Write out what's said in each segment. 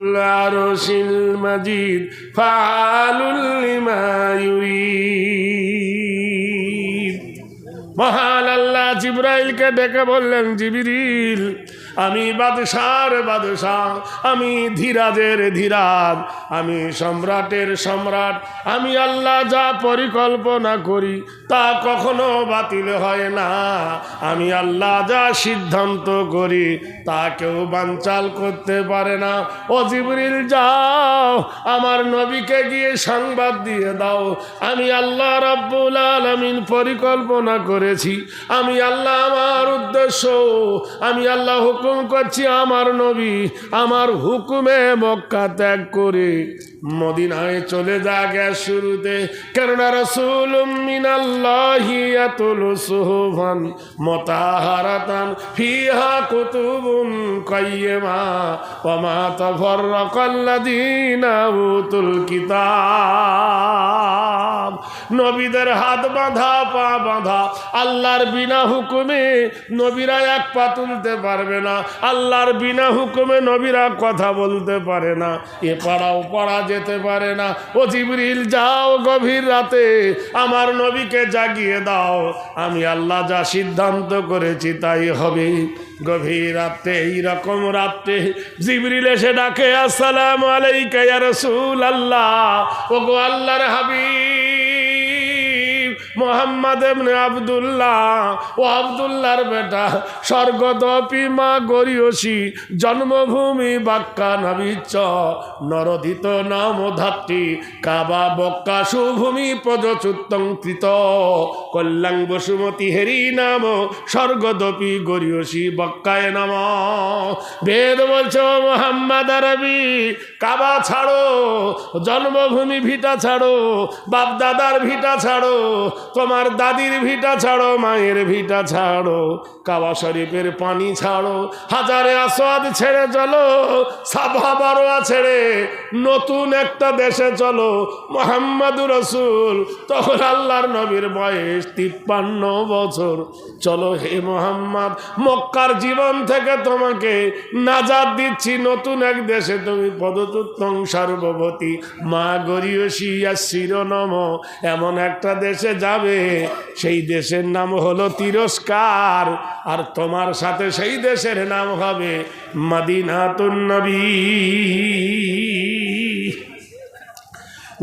العرش المجيد فعال لما يريد মহান আল্লাহ জিব্রাইলকে ডেকে বললেন জিবিরিল আমি বাদশার বাদশাহ আমি ধীরাজের ধীরাজ আমি সম্রাটের সম্রাট আমি আল্লাহ যা পরিকল্পনা করি তা কখনো বাতিল হয় না। আমি আল্লাহ যা সিদ্ধান্ত করি, তা কেউ বানচাল করতে পারে না। ও জিবরিল, যাও, আমার নবীকে গিয়ে সংবাদ দিয়ে দাও। আমি আল্লাহ রাব্বুল আলামিন পরিকল্পনা করেছি। আমি আল্লাহ আমার উদ্দেশ্য, আমি আল্লাহ হুকুম করছি আমার নবী আমার হুকুমে মক্কা ত্যাগ করে মদিনায় চলে যা গ্যাস শুরুতে। কেননা রসুল মিনাল্লাহি ফিহা কাইয়্যিমা ওয়া মা তাফাররাকাল্লাযীনা উতুল কিতাব। নবীদের হাত বাঁধা, পা বাঁধা, আল্লাহর বিনা হুকুমে নবীরা এক পা তুলতে পারবে না, আল্লাহর বিনা হুকুমে নবীরা কথা বলতে পারে না, এ পাড়াও পড়া যেতে পারে না। ও জিবরিল, যাও গভীর রাতে, আমার নবীকে জাগিয়ে দাও। আমি আল্লাহ যা সিদ্ধান্ত করেছি তাই হবে। গভীর রাত্রে, এইরকম রাত্রে জিবরিল এসে ডাকে, আসসালাম আলাইকা রাসূল আল্লাহ ওগো আল্লাহর হাবিব। মোহাম্মদ এমনি আবদুল্লাহ ও আবদুল্লাহর বেটা স্বর্গদপি মা গরিয়সী জন্মভূমি বাক্কা নবিচ্চ নরদিত নাম ধাত্রী কাবা, বক্কা, সুভূমি প্রজচুত্তঙ্কৃত কল্যাণ বসুমতী হেরি নাম স্বর্গদপি গরিয়সী বক্কায় নাম। বেদ বলছো মোহাম্মদ আরবি, কাবা ছাড়ো, জন্মভূমি ভিটা ছাড়ো বাপ দাদার ভিটা ছাড়ো তোমার দাদির ভিটা ছাড়ো, মায়ের ভিটা ছাড়ো, কাবা শরীফের পানি ছাড়ো, হাজারে আসাদ ছেড়ে চলো সাফা বারোয়া ছেড়ে নতুন একটা দেশে চলো। মোহাম্মদুর রসুল, তখন আল্লাহর নবীর বয়স তিপ্পান্ন বছর। চলো হে মোহাম্মদ, মক্কার জীবন থেকে তোমাকে নাজাদ দিচ্ছি, নতুন এক দেশে তুমি পদতুত্তম সর্ববতী মা গরিয়সিয়া শিরোনম এমন একটা দেশে যাবে, সেই দেশের নাম হলো তিরস্কার। আর তোমার সাথে সেই দেশের নাম হবে মদিনাতুন নবী।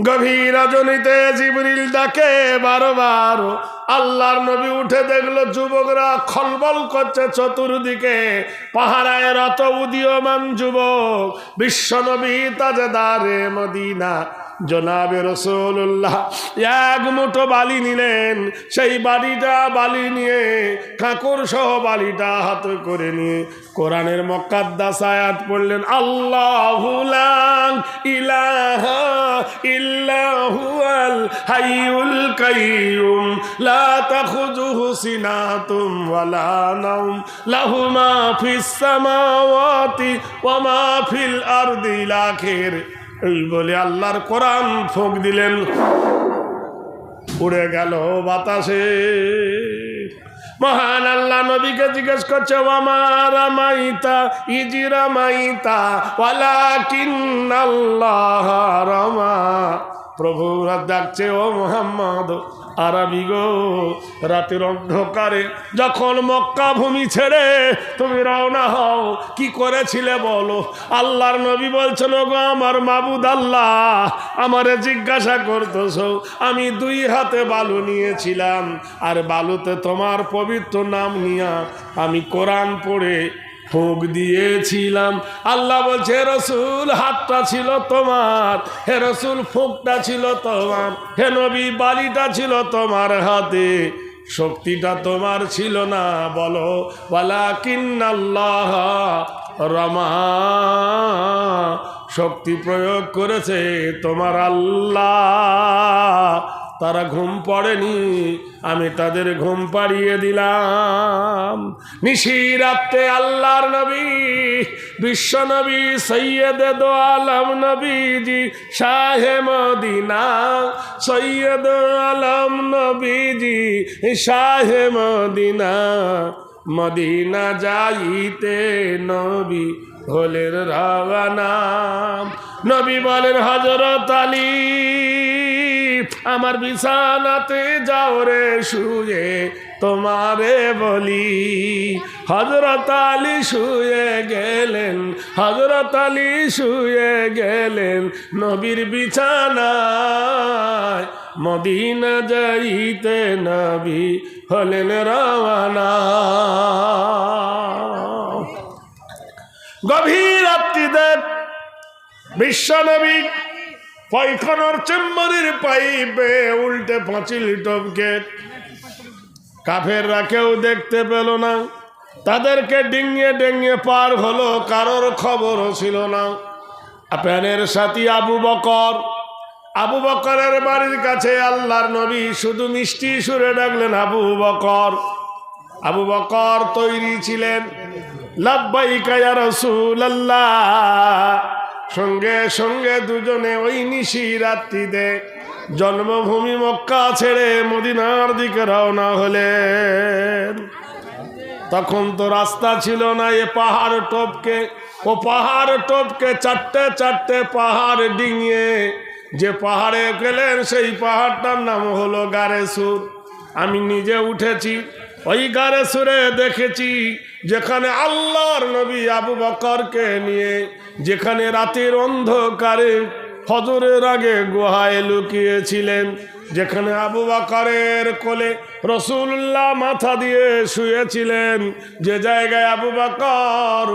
গভীর রজনীতে জিবরিল ডাকে বারো বারো আল্লাহর নবী উঠে দেখল, যুবকরা খলবল করছে চতুর্দিকে। পাহারায় রত উদীয়মান যুবক। বিশ্বনবী তাজেদারে মদিনা জনাবে রসুল্লাহ এক মুঠো বালি নিলেন, সেই বালিটা বালি নিয়ে কাকুর সহ বালিটা হাতে করে নিয়ে কোরআনের মক্কাদ্দাস আয়াত পড়লেন, আল্লাহ ইলাহা হাইয়ুল কাইয়ুম লাহু ফিস সামাওয়াতি ওয়া মা ফিল এই বলে আল্লাহর কোরআন ফোঁক দিলেন। উড়ে গেল বাতাসে। মহান আল্লাহ নবীকে জিজ্ঞেস করছে আমার মাইতা ইজিরা মাইতা ওয়ালা কিন্নাল্লাহ রমা? প্রভু ডাকছে, ও মোহাম্মদ আরবি গো, রাতের অন্ধকারে যখন মক্কা ভূমি ছেড়ে তুমি রওনা হও, কি করেছিলে বলো? আল্লাহর নবী বলছেন গো আমার মাবুদ আল্লাহ, আমারে জিজ্ঞাসা করতেছ, আমি দুই হাতে বালু নিয়েছিলাম, আর বালুতে তোমার পবিত্র নাম নিয়া আমি কোরআন পড়ে ফুক দিয়েছিলাম। আল্লাহ বলছে রসুল, হাতটা ছিল তোমার। হে রসুল, ফুকটা ছিল তোমার। হে নবী, বালিটা ছিল তোমার হাতে। শক্তিটা তোমার ছিল না, বলো। বলা কিন্নাল্লাহ রমা। শক্তি প্রয়োগ করেছে তোমার আল্লাহ। তারা ঘুম পড়েনি, আমি তাদের ঘুম পাড়িয়ে দিলাম। নিশি রাত্রে আল্লাহর নবী, বিশ্ব নবী, সৈয়দ আলম নবীজি, শাহে মদিনা, সৈয়দ আলম নবীজি, শাহে মদিনা মদিনা যাইতে নবী হলেন রাবানা নবী বলেন হজরত আলী আমার বিছানাতে যাও রে শুয়ে, তোমারে বলি। হজরত আলী শুয়ে গেলেন হজরত আলী শুয়ে গেলেন নবীর বিছানায়। মদিনা যাইতে নবী হলেন রাওয়ানা। গভীর রাত্রিতে বিশ্বনবী পায়খানার চেম্বারের পাইপে উল্টে পাঁচিল টপকে। কাফেররা কেউ দেখতে পেল না। তাদেরকে ডিঙিয়ে ডেঙ্গে পার হলো, কারোর খবরও ছিল না। প্যানের সাথী আবু বকর। আবু বকরের বাড়ির কাছে আল্লাহর নবী শুধু মিষ্টি সুরে ডাকলেন, আবু বকর আবু বকর তৈরি ছিলেন। লাব্বাইকা ইয়া রাসূলুল্লাহ। সঙ্গে সঙ্গে দুজনে ওই নিশি রাত্রিতে জন্মভূমি মক্কা ছেড়ে মদিনার দিকে রওনা হলেন। তখন তো রাস্তা ছিল না, এ পাহাড় টপকে, ও পাহাড় টপকে চারটে চারটে পাহাড় ডিঙিয়ে যে পাহাড়ে গেলেন সেই পাহাড়টার নাম হলো গারেসুর। আমি নিজে উঠেছি ওই গারে সুরে দেখেছি যেখানে আল্লাহর নবী আবু বকরকে নিয়ে, যেখানে রাতের অন্ধকারে ফজরের আগে গুহায় লুকিয়েছিলেন। যেখানে আবু বাকারের কোলে রসুল্লাহ মাথা দিয়ে শুয়েছিলেন, যে জায়গায় আবু বাকর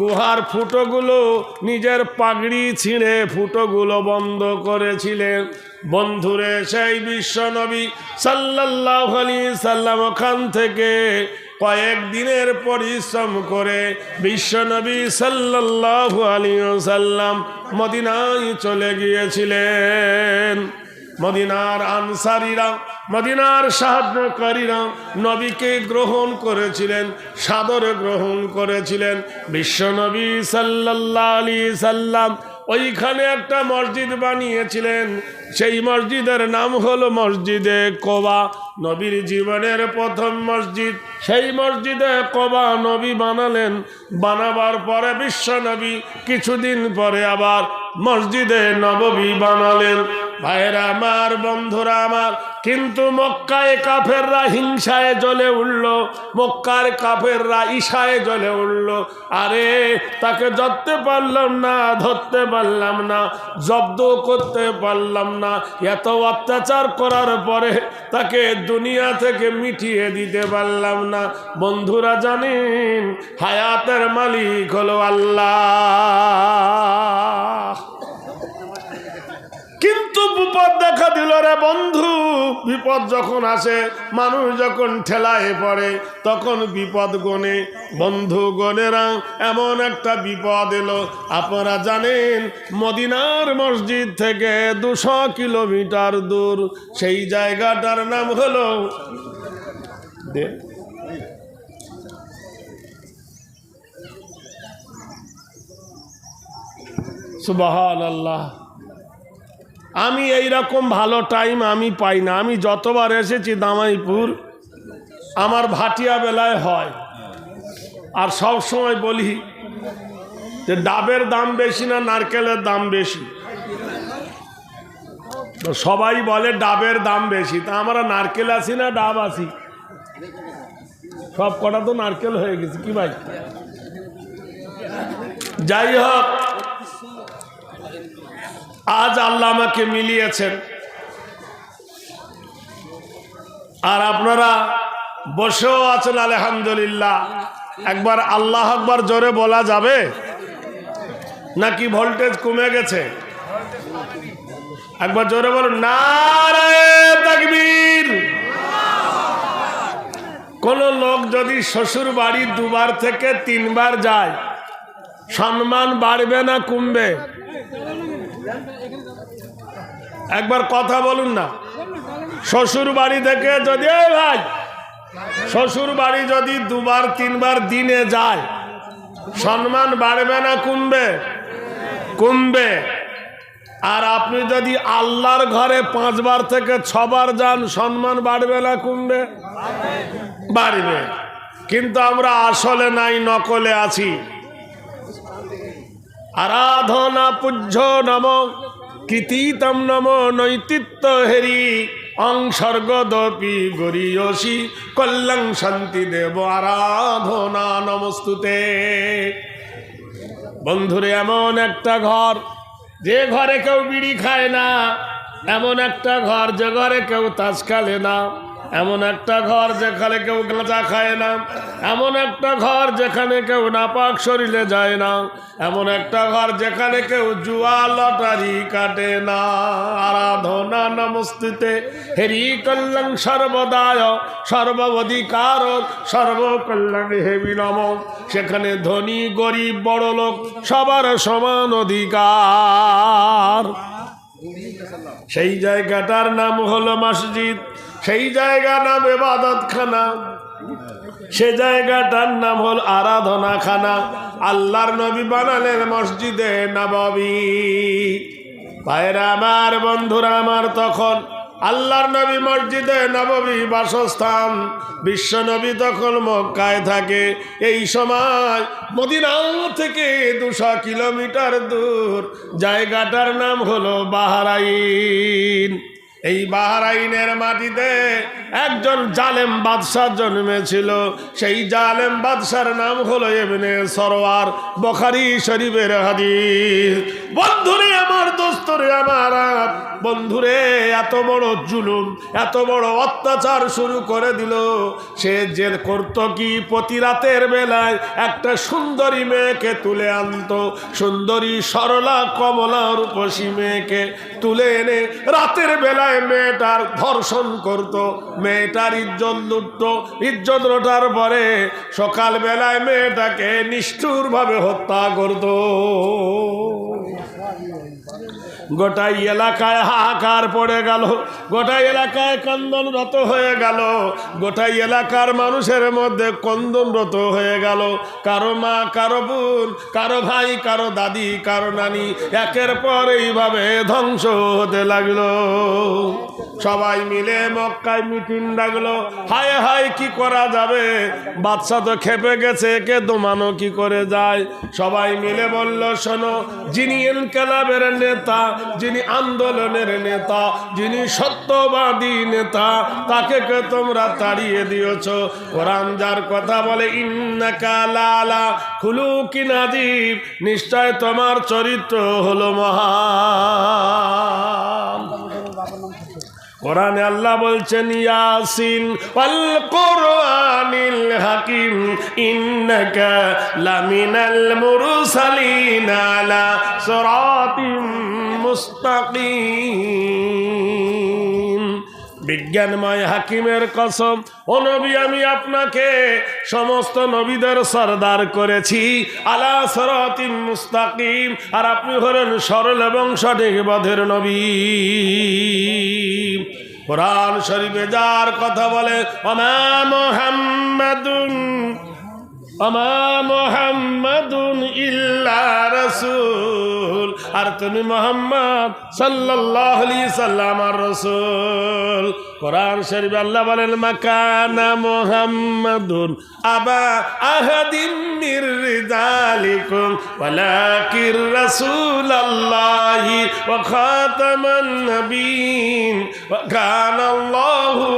গুহার ফুটোগুলো নিজের পাগড়ি ছিঁড়ে ফুটোগুলো বন্ধ করেছিলেন। বন্ধুরে, সেই বিশ্বনবী সাল্লাল্লাহু আলাইহি সাল্লাম ওখান থেকে কয়েক দিনের পরিশ্রম করে বিশ্বনবী সাল্লাল্লাহু আলাইহি সাল্লাম মদিনায় চলে গিয়েছিলেন। মদিনার আনসারীরা, মদিনার সাহায্যকারীরা নবীকে গ্রহণ করেছিলেন, সাদরে গ্রহণ করেছিলেন। বিশ্বনবী সাল্লাল্লাহু আলাইহি সাল্লাম ওইখানে একটা মসজিদ বানিয়েছিলেন। সেই মসজিদের নাম হলো মসজিদে কোবা। নবীর জীবনের প্রথম মসজিদ। সেই মসজিদে কোবা নবী বানালেন। বানাবার পরে বিশ্ব নবী, কিছুদিন পরে আবার মসজিদে নববী বানালেন। ভাইরা আমার বন্ধুরা আমার, কিন্তু মক্কায় কাফেররা হিংসায় জ্বলে উঠল, মক্কার কাফেররা ঈশায় জ্বলে উঠল। আরে, তাকে ধরতে পারলাম না, ধরতে পারলাম না, জব্দ করতে পারলাম না। এত অত্যাচার করার পরে তাকে দুনিয়া থেকে মিটিয়ে দিতে পারলাম না। বন্ধুরা জানেন, হায়াতের মালিক হলো আল্লাহ। কিন্তু বিপদ দেখা দিল রে বন্ধু। বিপদ যখন আসে, মানুষ যখন ঠেলায় পড়ে, তখন বিপদ গনে। বন্ধু গনেরা, এমন একটা বিপদ এলো। আপনারা জানেন, মদিনার মসজিদ থেকে দুশো কিলোমিটার দূর। সেই জায়গাটার নাম হলো দে। সুবাহান আল্লাহ আমি এই রকম ভালো টাইম আমি পাই না। আমি যতবার এসেছি দামাইপুর, আমার ভাটিয়া বেলায় হয়। আর সব সময় বলি যে ডাবের দাম বেশি না নারকেলের দাম বেশি। সবাই বলে ডাবের দাম বেশি। তা আমরা নারকেল আছি না ডাব আছি? সব কটা তো নারকেল হয়ে গেছে, কি ভাই? যাই হোক আজ আল্লাহ আমাকে মিলিয়েছেন। আর আপনারা বসেও আছেন, আলহামদুলিল্লাহ। একবার আল্লাহ আকবার জোরে বলা যাবে? নাকি ভোল্টেজ কমে গেছে? একবার জোরে বলুন তাকবীর। কোন লোক যদি শ্বশুর বাড়ি দুবার থেকে তিনবার যায়, সম্মান বাড়বে না, কমবে? একবার কথা বলুন না। শ্বশুর বাড়ি থেকে যদি ভাই, শ্বশুর বাড়ি যদি দুবার, তিনবার দিনে যায়, সম্মান বাড়বে না, কমবে? কমবে। আর আপনি যদি আল্লাহর ঘরে পাঁচবার থেকে ছবার যান, সম্মান বাড়বে না, কমবে? বাড়বে। কিন্তু আমরা আসলে নাই, নকলে আছি। আরাধনা পূজ্য নম কৃতিতম নম নৈতিত্য হেরি অংসর্গদপি গরিয়সী কল্যাণ শান্তি দেব আরাধনা নমস্তুতে। বন্ধুরে, এমন একটা ঘর, যে ঘরে কেউ বিড়ি খায় না, এমন একটা ঘর, যে ঘরে কেউ তাস খেলে না। এমন একটা ঘর যেখানে কেউ গাঁজা খায় না, এমন একটা ঘর যেখানে কেউ নাপাক শরীরে যায় না, এমন একটা ঘর যেখানে কেউ জুয়া লটারি কাটে না। আরাধনা নমস্তিতে, হেরি কল্যাণ সর্বদায়, সর্বধিকার, সর্বকল্যাণ হেবি নম সেখানে ধনী, গরিব, বড় লোক সবার সমান অধিকার। সেই জায়গাটার নাম হলো মসজিদ। সেই জায়গার নাম এবাদতখানা সে জায়গাটার নাম হল আরাধনা খানা আল্লাহর নবী বানালেন মসজিদে নববী। ভাইরা আমার, বন্ধুরা আমার, তখন আল্লাহর নবী মসজিদে নববী বাসস্থান। বিশ্ব নবী তখন মক্কায় থাকে। এই সময় মদিনা থেকে দুশো কিলোমিটার দূর। জায়গাটার নাম হলো বাহারাইন। এই বাহারাইনের মাটিতে একজন জালেম বাদশাহ জন্মেছিল। সেই জালেম বাদশার নাম হলো এমনি সরোয়ার বখারি শরীফের হাদিস। বন্ধুরে আমার দোস্তরে আমার, বন্ধুরে এত বড় জুলুম, এত বড় অত্যাচার শুরু করে দিল। সে যে করতো কি? প্রতি রাতের বেলায় একটা সুন্দরী মেয়েকে তুলে আনতো। সুন্দরী সরলা কমলা রূপসী মেয়েকে তুলে এনে রাতের বেলায় মেয়েটার ধর্ষণ করত, মেয়েটার ইজ্জত লুটত, ইজ্জত লোটার পরে সকাল বেলায় মেয়েটাকে নিষ্ঠুরভাবে হত্যা করত। গোটাই এলাকায় হাহাকার পড়ে গেল, গোটাই এলাকায় কন্দনরত হয়ে গেল, গোটাই এলাকার মানুষের মধ্যে কন্দনরত হয়ে গেল। কারও মা, কারও বোন, কারও ভাই, কারও দাদি, কারও নানি, একের পর এইভাবে ধ্বংস হতে লাগল। সবাই মিলে মক্কায় মিটিং ডাকলো, হায় হায়, কি করা যাবে? বাচ্চা তো খেপে গেছে কে দোমানো কি করে যায়? সবাই মিলে বলল, শোনো, যিনি এনকেলাবের নেতা যিনি আন্দোলনের নেতা, যিনি সত্যবাদী নেতা, তাকে কে তোমরা তাড়িয়ে দিয়েছ? কোরআন যার কথা বলে ইন্নাকালা খুলু কি নাজিব নিশ্চয় তোমার চরিত্র হলো মহান। কোরআনে আল্লাহ বলছেন, ইয়াসিন ওয়াল কোরআনিল হাকিম ইন্নাকা লামিনাল মুরসালিন আলা সিরাতিম মুস্তাকিম। বিজ্ঞানময় হাকিমের কসম, ও নবী, আমি আপনাকে সমস্ত নবীদের সরদার করেছি। আলা সরাতিম মুস্তাকিম, আর আপনি হলেন সরল এবং সঠিক বধের নবী। কোরআন শরীফে যার কথা বলে অমা মোহাম্মদুন অমা মোহাম্মদুন ইল্লা রসুল আর তুমি মোহাম্মদ সাল্লাল্লাহু আলাইহি সাল্লাম আর রসুল কোরআন শরীফ আল্লাহ বলেন, মাকানা মোহাম্মদুন আবা আহাদিম মির রিজালিকুম, ওয়ালাকির রাসূলুল্লাহি ওয়া খাতামান নবিয়িন, ওয়া কানা আল্লাহু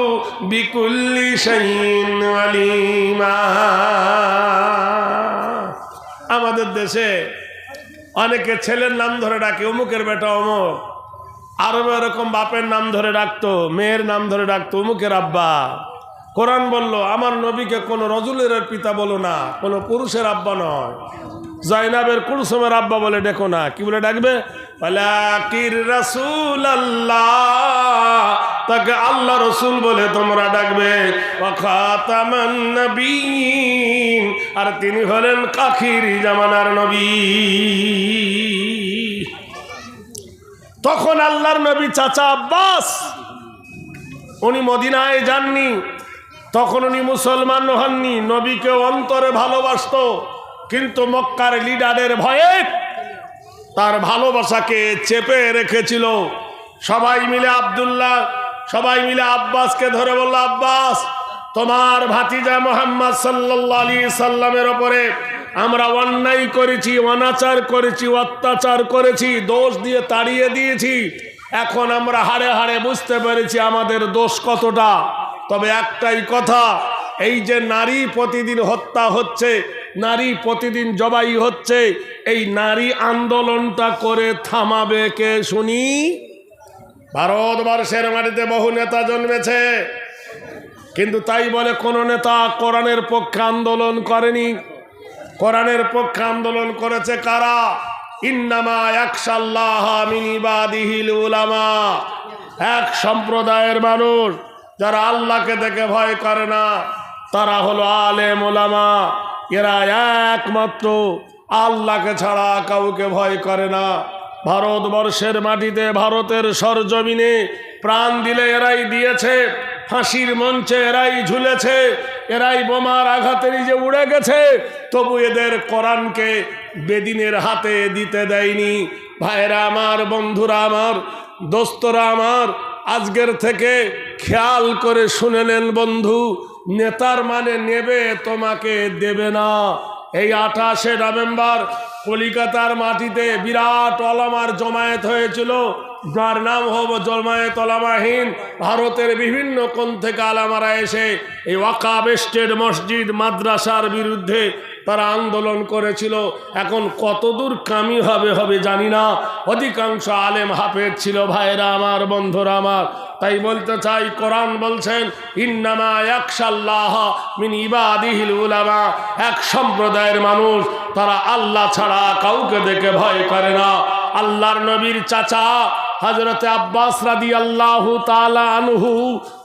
বিকুল্লি শাইইন আলিমা। আমাদের দেশে অনেকে ছেলের নাম ধরে ডাকে, অমুকের বেটা অমুক। আরব এরকম বাপের নাম ধরে ডাকতো, মেয়ের নাম ধরে ডাকতো অমুকের আব্বা। কোরআন বলল, আমার নবীকে কোনো রজুলের পিতা বলো না, কোনো পুরুষের আব্বা নয়। জয়নাবের কুলসুমের আব্বা বলে ডেকো না। কি বলে ডাকবে? রাসূল আল্লাহ তাকে আল্লাহ রসুল বলে তোমরা ডাকবে। আর তিনি হলেন কাখির জামানার নবী। তখন আল্লাহর নবী চাচা আব্বাস, উনি মদিনায় যাননি। তখন উনি মুসলমান হননি, নবীকে অন্তরে ভালোবাসত, কিন্তু মক্কার লিডারের ভয়ে তার ভালোবাসাকে চেপে রেখেছিল। সবাই মিলে আবদুল্লাহ, সবাই মিলে আব্বাসকে ধরে বলল, আব্বাস, তোমার ভাতিজা মোহাম্মদ সাল্লাহ আলী সাল্লামের ওপরে আমরা অন্যায় করেছি, অনাচার করেছি, অত্যাচার করেছি, দোষ দিয়ে তাড়িয়ে দিয়েছি। এখন আমরা হাড়ে হাড়ে বুঝতে পেরেছি আমাদের দোষ কতটা। তবে একটাই কথা, এই যে নারী প্রতিদিন হত্যা হচ্ছে, নারী প্রতিদিন জবাই হচ্ছে, এই নারী আন্দোলনটা করে থামাবে কে শুনি? ভারতবর্ষের মাটিতে বহু নেতা জন্মেছে, কিন্তু তাই বলে কোন নেতা কোরআনের পক্ষে আন্দোলন করেনি। কোরআনের পক্ষে আন্দোলন করেছে কারা? ইন্নামা এক সম্প্রদায়ের মানুষ যারা আল্লাহকে দেখে ভয় করে না, তারা হলো আলেম ওলামা এরা একমাত্র আল্লাহকে ছাড়া কাউকে ভয় করে না। ভারতবর্ষের মাটিতে ভারতের সরজমিনে প্রাণ দিলে এরাই দিয়েছে। ফাঁসির মঞ্চে এরাই ঝুলেছে, এরাই বোমার আঘাতে নিজে উড়ে গেছে, তবু এদের কোরআনকে বেদিনের হাতে দিতে দেয়নি। ভাইরা আমার, বন্ধুরা আমার, দোস্তরা আমার, আজকের থেকে খেয়াল করে শুনে নেন বন্ধু, নেতার মানে নেবে, তোমাকে দেবে না। এই আঠাশে নভেম্বর কলিকাতার মাটিতে বিরাট অলামার জমায়েত হয়েছিল। যার নাম হব জমায়েত তলামাহীন, ভারতের বিভিন্ন কোণ থেকে আলামারা এসে এই ওয়াকাব স্টেট মসজিদ মাদ্রাসার বিরুদ্ধে তারা আন্দোলন করেছিল। এখন কতদূর কামি হবে হবে জানি না। অধিকাংশ আলেম হাফেজ ছিল ভাইরা আমার, বন্ধুরা আমার। তাই বলতে চাই, কোরআন বলছেন, ইন্নামা একশাল্লাহ মিন ইবাদিহিল উলামা। এক সম্প্রদায়ের মানুষ, তারা আল্লাহ ছাড়া কাউকে দেখে ভয় করে না। আল্লাহর নবীর চাচা হজরতে আব্বাস রাদি আল্লাহ আনহু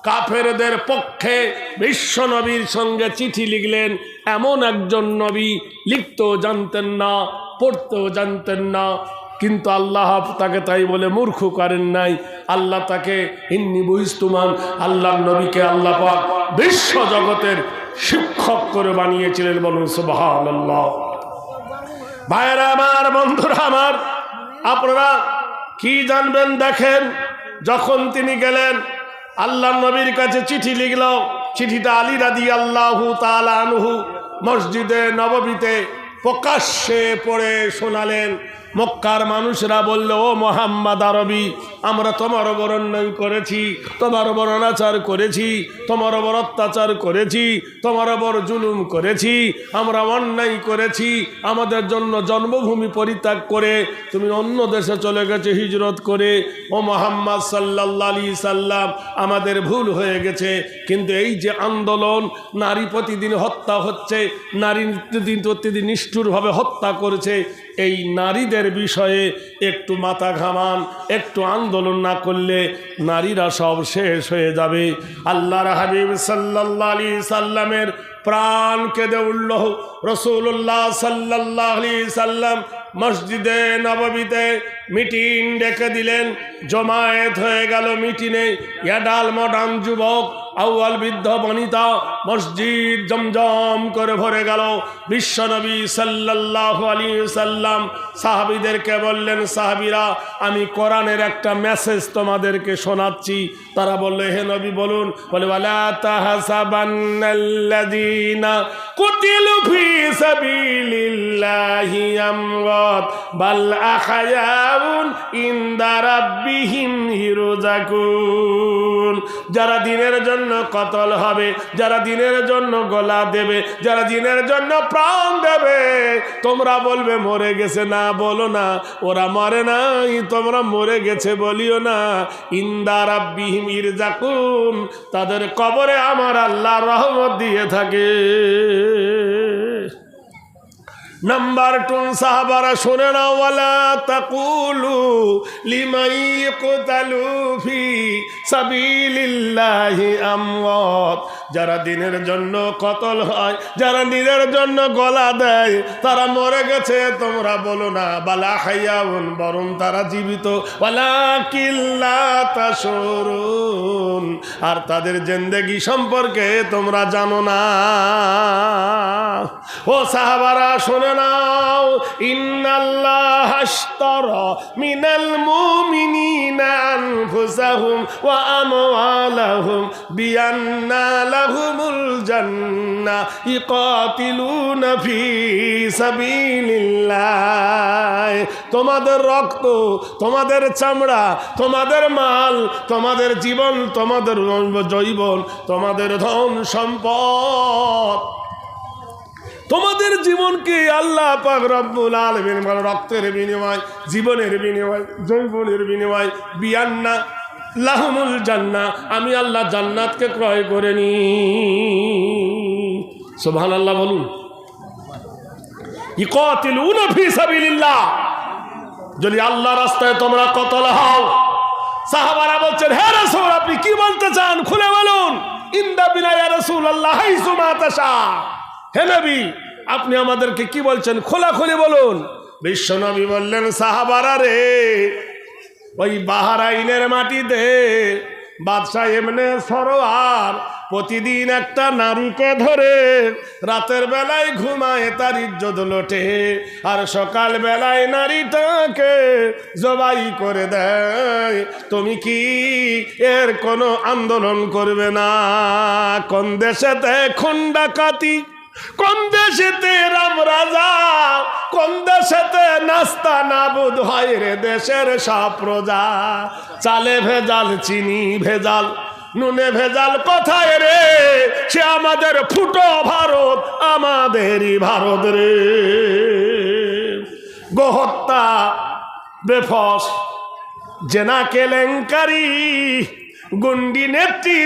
কাফেরদের পক্ষে বিশ্ব নবীর সঙ্গে চিঠি লিখলেন, এমন একজন নবী লিখতেও জানতেন না, পড়তেও জানতেন না। কিন্তু আল্লাহ তাকে তাই বলে মূর্খ করেন নাই। আল্লাহ তাকে, ইন্নি বুঝতুমান আল্লাহ নবীকে আল্লাহ পাক বিশ্ব জগতের শিক্ষক করে বানিয়েছিলেন বলুন সুবাহ ভাইয়েরা আমার, বন্ধুরা আমার, আপনারা কি জানবেন দেখেন, যখন তিনি গেলেন, আল্লাহ নবীর কাছে চিঠি লিখল, চিঠিটা আলী রাদি আল্লাহু তালানহু মসজিদে নববীতে প্রকাশ্যে পড়ে শোনালেন। মক্কার মানুষরা বলল, ও মোহাম্মদ আরবি, আমরা তোমার ওপর অন্যায় করেছি, তোমার ওপর অনাচার করেছি, তোমার ওপর অত্যাচার করেছি, তোমার ওপর জুলুম করেছি, আমরা অন্যায় করেছি, আমাদের জন্য জন্মভূমি পরিত্যাগ করে তুমি অন্য দেশে চলে গেছে হিজরত করে। ও মোহাম্মদ সাল্লাহ আলি সাল্লাম, আমাদের ভুল হয়ে গেছে, কিন্তু এই যে আন্দোলন, নারী প্রতিদিন হত্যা হচ্ছে, নারী প্রতিদিন প্রতিদিন নিষ্ঠুরভাবে হত্যা করেছে এই নারীদের বিষয়ে একটু মাথা ঘামান, একটু আন্দোলন না করলে নারীরা সব শেষ হয়ে যাবে। আল্লাহর হাবিব সাল্লাহ আলি সাল্লামের প্রাণ কেঁদে উঠল। রসুল্লাহ সাল্লাহ আলি সাল্লাম মসজিদে নববীতে মিটিং ডেকে দিলেন। জমায়েত হয়ে গেল মিটিংয়ে। ইয়াডাল মডার্ন যুবক আউয়াল বৃদ্ধ বনিতা, মসজিদ জমজম করে ভরে গেল। বিশ্বনবী সাল্লাহ আলী সাল্লাম সাহাবিদেরকে বললেন, সাহাবিরা, আমি কোরআনের একটা মেসেজ তোমাদেরকে শোনাচ্ছি। তারা বললে, হে নবী, বলুন। বলে কুতিলু যারা দিনের জন্য কতল হবে? যারা দিনের জন্য গলা দেবে, যারা দিনের জন্য প্রাণ দেবে, তোমরা বলবে, মরে গেছে। না, বলো না, ওরা মরে নাই। তোমরা, মরে গেছে বলিও না। ইন্দারা বিহিম ইরজাকুম তাদের কবরে আমার আল্লাহ রহমত দিয়ে থাকে। নাম্বার টুন সাহাবারা শোনে না, ওয়ালা তাকুলু লিমাই কোতালু ফি সাবিলিল্লাহি যারা দিনের জন্য কতল হয়, যারা নিজের জন্য গলা দেয়, তারা মরে গেছে, তোমরা বলো না, বালা খাইয়াউন বরং তারা জীবিত। ওয়ালা কিল্লা তাশরুন আর তাদের জিন্দেগি সম্পর্কে তোমরা জানো না। ও সাহাবারা, শোনে নাও। ইন্নাল্লাহ আশতারা মিনাল মুমিনিনা আনফুসাহুম ওয়া আমওয়ালাহুম বিআন্না লাহুমুল জান্নাহ ইকাতিলুনা ফি সাবিলিল্লাহ। তোমাদের রক্ত, তোমাদের চামড়া, তোমাদের মাল, তোমাদের জীবন, তোমাদের জৈবন, তোমাদের ধন সম্পদ। তোমাদের জীবনকে আল্লাহ পাক রব্বুল আলমিন বলে রক্তের বিনিময়, জীবনের বিনিময়, জৈবনের বিনিময়, বিয়ান্না, লাহমুল জান্না, আমি আল্লাহ জান্নাতকে ক্রয় করে নি। সোভান আল্লাহ বলুন যদি আল্লাহ রাস্তায় তোমরা কতল হও সাহাবারা বলছেন, হে রসুল, আপনি কি বলতে চান? খুলে বলুন। ইন্দা বিনা রসুল আল্লাহ হে নবী, আপনি আমাদেরকে কি বলছেন? খোলা খুলে বলুন। বিশ্বনবী বললেন, সাহাবারা রে, ওই বাহারাইনের মাটিতে বাদশাহ এমনে সরোয়ার প্রতিদিন একটা নারীকে ধরে রাতের বেলায় ঘুমায় তার ইজ্জত লোটে, আর সকাল বেলায় নারীটাকে জবাই করে দেয়। তুমি কি এর কোনো আন্দোলন করবে না? কোন দেশেতে খন্ডাকাতি কোন দেশেতে রাম রাজা, কোন দেশেতে নাস্তা নাবুদ হয় রে দেশের সব প্রজা? চালে ভেজাল, চিনি ভেজাল, নুনে ভেজাল কোথায় রে? সে আমাদের ফুটো ভারত, আমাদেরই ভারত রে। গোহত্যা, বেফস, জেনা কেলেঙ্কারি, গুন্ডি নেত্রী